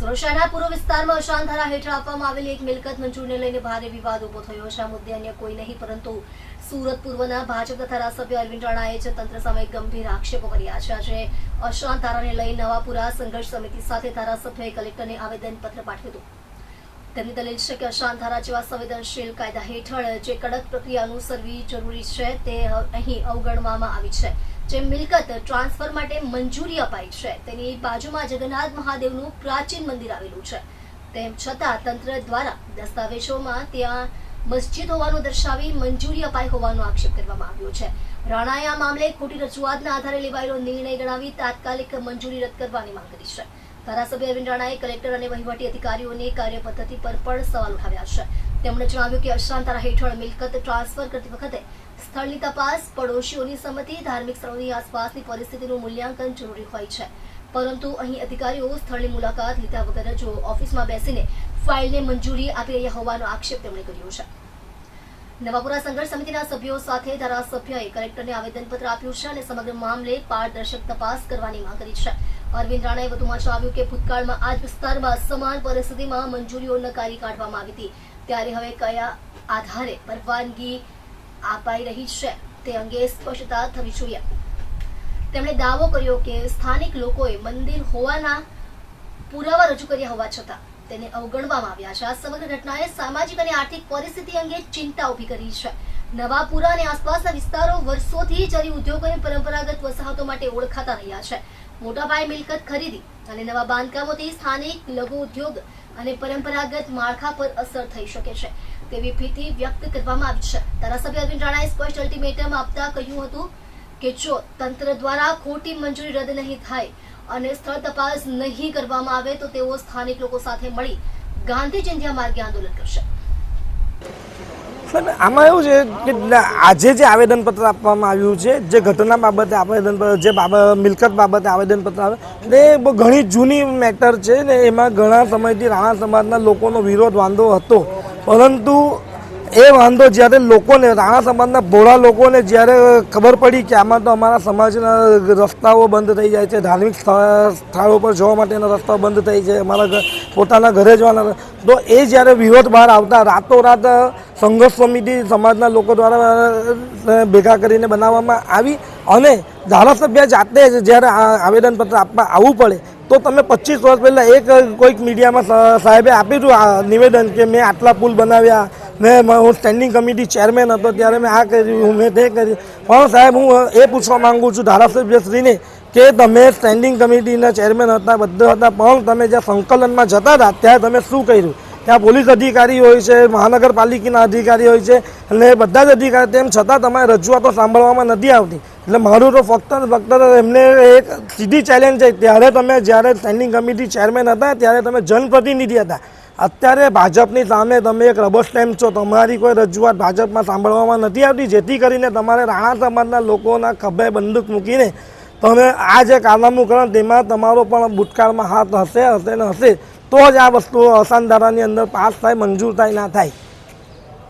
સુરક્ષાના પૂર્વ વિસ્તારમાં અશાંતધારા હેઠળ આપવામાં આવેલી એક મિલકત મંજૂરને લઈને ભારે વિવાદ ઊભો થયો. છે આ મુદ્દે અન્ય કોઈ નહીં, પરંતુ સુરત પૂર્વના ભાજપના ધારાસભ્ય અરવિંદ રાણાએ જ તંત્ર સામે ગંભીર આક્ષેપો કર્યા છે. આજે અશાંત ધારાને લઈ નવાપુરા સંઘર્ષ સમિતિ સાથે ધારાસભ્યએ કલેક્ટરને આવેદનપત્ર પાઠવ્યું હતું. તેમની દલીલ છે કે અશાંત ધારા જેવા સંવેદનશીલ કાયદા હેઠળ જે કડક પ્રક્રિયા અનુસરવી જરૂરી છે, તે અહીં અવગણવામાં આવી છે. જે મિલકત ટ્રાન્સફર માટે મંજૂરી અપાઈ છે. તેની બાજુમાં જગન્નાથ મહાદેવનું પ્રાચીન મંદિર આવેલું છે. તેમ છતાં તંત્ર દ્વારા દસ્તાવેજોમાં ત્યાં મસ્જિદ હોવાનું દર્શાવી મંજૂરી અપાઈ હોવાનો આક્ષેપ કરવામાં આવ્યો છે. રાણાએ આ મામલે ખોટી રજૂઆતના આધારે લેવાયેલો નિર્ણય ગણાવી તાત્કાલિક મંજૂરી રદ કરવાની માંગ કરી છે. ધારાસભ્ય અરવિંદ રાણાએ કલેક્ટર અને વહીવટી અધિકારીઓની કાર્યપદ્ધતિ પર પણ સવાલ ઉઠાવ્યા છે. તેમણે જણાવ્યું કે અશાંતરા હેઠળ મિલકત ટ્રાન્સફર કરતી વખતે સ્થળની તપાસ, પડોશીઓની સંમતિ, ધાર્મિક સ્થળોની આસપાસની પરિસ્થિતિનું મૂલ્યાંકન જરૂરી હોય છે. પરંતુ અહીં અધિકારીઓ સ્થળની મુલાકાત લીધા વગર જો ઓફિસમાં બેસીને ફાઇલને મંજૂરી આપી રહ્યા હોવાનો આક્ષેપ તેમણે કર્યો છે. નવાપુરા સંઘર્ષ સમિતિના સભ્યો સાથે ધારાસભ્યએ કલેક્ટરને આવેદનપત્ર આપ્યું છે અને સમગ્ર મામલે પારદર્શક તપાસ કરવાની માંગ કરી છે. અરવિંદ રાણાએ વધુમાં જણાવ્યું કે ભૂતકાળમાં આ જ વિસ્તારમાં સમાન પરિસ્થિતિમાં મંજૂરીઓ નકારી કાઢવામાં આવી હતી. ત્યારે હવે કયા આધારે પરવાનગી અપાઈ રહી છે તે અંગે સ્પષ્ટતા થવી જોઈએ. તેમણે દાવો કર્યો કે સ્થાનિક લોકોએ મંદિર હોવાના પુરાવા રજૂ કર્યા હોવા છતાં તેને અવગણવામાં આવ્યા છે. આ સમગ્ર ઘટનાએ સામાજિક અને આર્થિક પરિસ્થિતિ અંગે ચિંતા ઊભી કરી છે. નવાપુરા અને આસપાસના વિસ્તારો વર્ષોથી જરી ઉદ્યોગોની પરંપરાગત વસાહતો માટે ઓળખાતા રહ્યા છે. મોટા પાયે મિલકત ખરીદી અને નવા બાંધકામોથી સ્થાનિક લઘુ ઉદ્યોગ અને પરંપરાગત માળખા પર અસર થઈ શકે છે. તેવી ભીતિ વ્યક્ત કરવામાં આવી છે. ધારાસભ્ય અરવિંદ રાણાએ સ્પષ્ટ અલ્ટિમેટમ આપતા કહ્યું હતું કે જો તંત્ર દ્વારા ખોટી મંજૂરી રદ નહીં થાય અને સ્થળ તપાસ નહીં કરવામાં આવે તો તેઓ સ્થાનિક લોકો સાથે મળી ગાંધી ચિંધ્યા માર્ગે આંદોલન કરશે. આમાં એવું છે કે આજે જે આવેદનપત્ર આપવામાં આવ્યું છે, જે ઘટના બાબતે આવેદનપત્ર, જે બાબત, મિલકત બાબતે આવેદનપત્ર આવે એ બહુ ઘણી જૂની મેટર છે ને એમાં ઘણા સમયથી રાણા સમાજના લોકોનો વિરોધ વાંધો હતો. પરંતુ એ વાંધો જ્યારે લોકોને, રાણા સમાજના ભોળા લોકોને જ્યારે ખબર પડી કે આમાં તો અમારા સમાજના રસ્તાઓ બંધ થઈ જાય છે, ધાર્મિક સ્થળ- પર જવા માટેના રસ્તાઓ બંધ થઈ જાય, અમારા ઘર- પોતાના ઘરે જવાના તો એ જ્યારે વિરોધ બહાર આવતા, રાતોરાત સંઘર્ષ સમિતિ સમાજના લોકો દ્વારા ભેગા કરીને બનાવવામાં આવી અને ધારાસભ્ય જાતે જ જ્યારે આવેદનપત્ર આપવા આવવું પડે, તો તમે પચીસ વર્ષ પહેલાં એક કોઈક મીડિયામાં સાહેબે આપ્યું હતું નિવેદન કે મેં આટલા પુલ બનાવ્યા મેં, હું સ્ટેન્ડિંગ કમિટી ચેરમેન હતો, ત્યારે મેં આ કર્યું, મેં તે કર્યું. પણ સાહેબ, હું એ પૂછવા માંગુ છું ધારાસભ્યશ્રીને કે તમે સ્ટેન્ડિંગ કમિટીના ચેરમેન હતા, બધા હતા, પણ તમે જ્યાં સંકલનમાં જતા હતા, ત્યારે તમે શું કર્યું? ત્યાં પોલીસ અધિકારી હોય છે, મહાનગરપાલિકાના અધિકારી હોય છે, અને બધા જ અધિકારી, તેમ છતાં તમારે રજૂઆતો સાંભળવામાં નથી આવતી. એટલે મારું તો ફક્ત ફક્ત એમને એક સીધી ચેલેન્જ છે, ત્યારે તમે જ્યારે સ્ટેન્ડિંગ કમિટી ચેરમેન હતા, ત્યારે તમે જનપ્રતિનિધિ હતા. અત્યારે ભાજપની સામે તમે એક રબર સ્ટેમ્પ છો, તમારી કોઈ રજૂઆત ભાજપમાં સાંભળવામાં નથી આવતી, જેથી કરીને તમારે રાણા સમાજના લોકોના ખભે બંદૂક મૂકીને તમે આ જે કારનામું કરો તેમાં તમારો પણ ભૂતકાળમાં હાથ હશે હશે ને હશે, તો જ આ વસ્તુઓ અસાન ધારાની અંદર પાસ થાય, મંજૂર થાય, ના થાય.